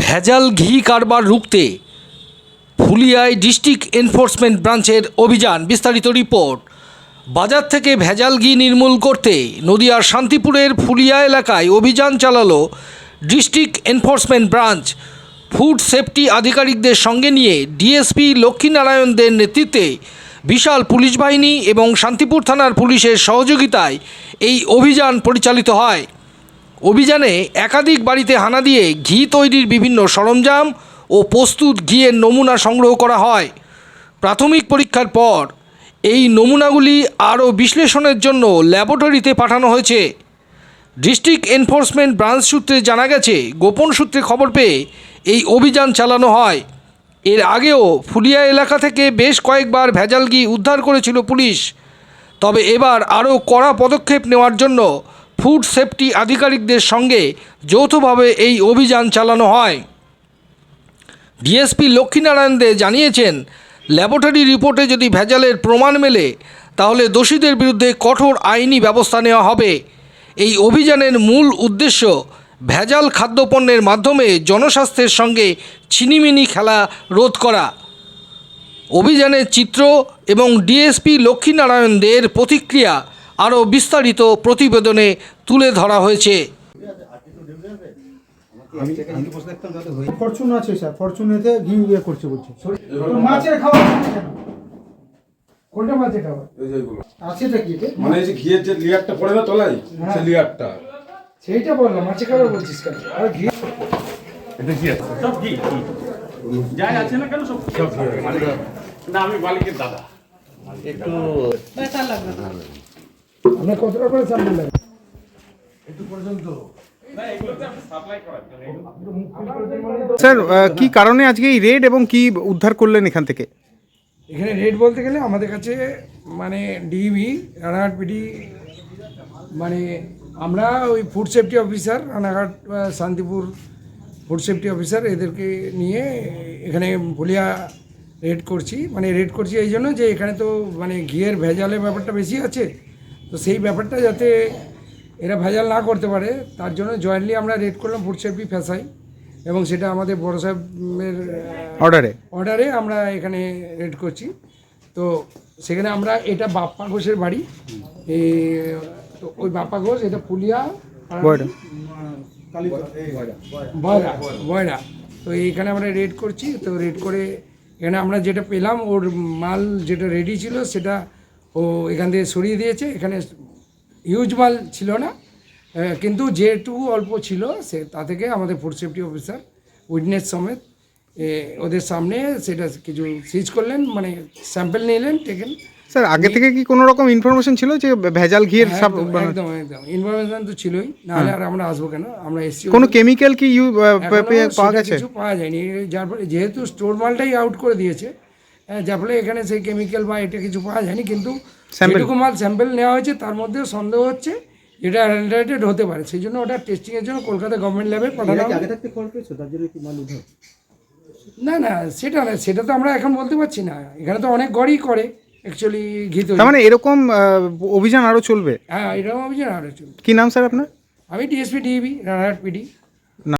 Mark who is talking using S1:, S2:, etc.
S1: ভেজাল ঘি কারবার রুখতে ফুলিয়ায় ডিস্ট্রিক্ট এনফোর্সমেন্ট ব্রাঞ্চের অভিযান বিস্তারিত রিপোর্ট। বাজার থেকে ভেজাল ঘি নির্মূল করতে নদিয়ার শান্তিপুরের ফুলিয়া এলাকায় অভিযান চালালো district enforcement branch. Food safety আধিকারিকদের সঙ্গে নিয়ে ডিএসপি লক্ষ্মীনারায়ণদের নেতৃত্বে বিশাল পুলিশ বাহিনী এবং শান্তিপুর থানার পুলিশের সহযোগিতায় এই অভিযান পরিচালিত হয়। অভিযানে একাধিক বাড়িতে হানা দিয়ে ঘি তৈরির বিভিন্ন সরঞ্জাম ও প্রস্তুত ঘিয়ের নমুনা সংগ্রহ করা হয়। প্রাথমিক পরীক্ষার পর এই নমুনাগুলি আরও বিশ্লেষণের জন্য ল্যাবরেটরিতে পাঠানো হয়েছে। ডিস্ট্রিক্ট এনফোর্সমেন্ট ব্রাঞ্চ সূত্রে জানা গেছে, গোপন সূত্রে খবর পেয়ে এই অভিযান চালানো হয়। এর আগেও ফুলিয়া এলাকা থেকে বেশ কয়েকবার ভেজাল ঘি উদ্ধার করেছিল পুলিশ। তবে এবার আরও কড়া পদক্ষেপ নেওয়ার জন্য ফুড সেফটি আধিকারিকদের সঙ্গে যৌথভাবে এই অভিযান চালানো হয়। ডিএসপি লক্ষ্মীনারায়ণ দে জানিয়েছেন, ল্যাবরেটরি রিপোর্টে যদি ভেজালের প্রমাণ মেলে, তাহলে দোষীদের বিরুদ্ধে কঠোর আইনি ব্যবস্থা নেওয়া হবে। এই অভিযানের মূল উদ্দেশ্য ভেজাল খাদ্যপণ্যের মাধ্যমে জনস্বাস্থ্যের সঙ্গে ছিনিমিনি খেলা রোধ করা। অভিযানের চিত্র এবং ডিএসপি লক্ষ্মীনারায়ণ দের প্রতিক্রিয়া আরও বিস্তারিত প্রতিবেদনে তুলে ধরা হয়েছে।
S2: ফরচুন আছে স্যার ফরচুনেতে ঘি ইয়ে করছে বলছে। মাছের খাবার কোনটা মাছের খাবার? আছেটা কি
S3: মানে এই যে ঘিয়ের যে লেয়ারটা পড়ে না তলায়
S2: হ্যাঁ।
S3: সেই লেয়ারটা
S2: সেইটা বললাম মাছের খাবার বলছিস কেন? আর ঘি
S4: সব ঘি ঘি। যাই আছে না কেন সব সব মানে না আমি মালিকের দাদা।
S2: আপনার কত টাকা করে স্যাম্পল লাগে
S5: স্যার আহ, কি কারণে আজকে এই রেড এবং কি উদ্ধার করলেন এখান থেকে?
S2: এখানে রেট বলতে গেলে আমাদের কাছে মানে ডিবি রানাঘাট পিডি মানে আমরা ওই food safety officer Ranaghat Shantipur food safety officer এদেরকে নিয়ে এখানে বলিয়া রেড করছি। মানে রেড করছি এই জন্য যে এখানে তো মানে ঘিয়ের ভেজালের ব্যাপারটা বেশি আছে। তো সেই ব্যাপারটা যাতে এরা ভেজাল না করতে পারে তার জন্য জয়েন্টলি আমরা রেড করলাম ফুড সেফটি ফেসাই এবং সেটা আমাদের বড় সাহেবের
S5: অর্ডারে
S2: অর্ডারে আমরা এখানে রেড করছি। তো সেখানে আমরা এটা বাপ্পা ঘোষের বাড়ি। তো ওই বাপ্পা ঘোষ এটা পুলিয়া
S5: বয়রা।
S2: তো এইখানে আমরা রেড করছি তো রেড করে এখানে আমরা যেটা পেলাম ওর মাল যেটা রেডি ছিল সেটা ও এখান থেকে সরিয়ে দিয়েছে এখানে হিউজ মাল ছিল না। কিন্তু যেটুকু অল্প ছিল সে তা থেকে আমাদের ফুড সেফটি অফিসার উইটনেস সমেত ওদের সামনে সেটা কিছু সিজ করলেন মানে স্যাম্পেল নিলেন টেকেন
S5: স্যার আগে থেকে কি কোনো রকম ইনফরমেশন ছিল যে ভেজাল ঘিয়ের সব
S2: একদম একদম একদম। ইনফরমেশন তো ছিলই নাহলে আর আমরা আসব কেন? আমরা এসছি
S5: কোনো কেমিক্যাল কি ইউ পাওয়া গেছে?
S2: কিছু পাওয়া যায়নি। যার ফলে যেহেতু স্টোর মালটাই আউট করে দিয়েছে হ্যাঁ, যার ফলে এখানে সেই কেমিক্যাল বা এটা কিছু পাওয়া যায়নি কিন্তু? যেটুকু মাল স্যাম্পল নেওয়া হয়েছে তার মধ্যে সন্দেহ হচ্ছে এটা অ্যান্টাইটেড হতে পারে। সেই জন্য ওটা টেস্টিংয়ের জন্য কলকাতা গভর্নমেন্ট ল্যাবে পাঠানো। না না সেটা না সেটা তো আমরা এখন বলতে পারছি না। এখানে তো অনেক গড়ই করে অ্যাকচুয়ালি ঘি তৈরি।
S5: তার মানে এরকম অভিযান আরও চলবে?
S2: হ্যাঁ এরকম অভিযান আর চলবে।
S5: কি নাম স্যার আপনার?
S2: আমি ডিএসপি ডিবি রানাঘাট পিডি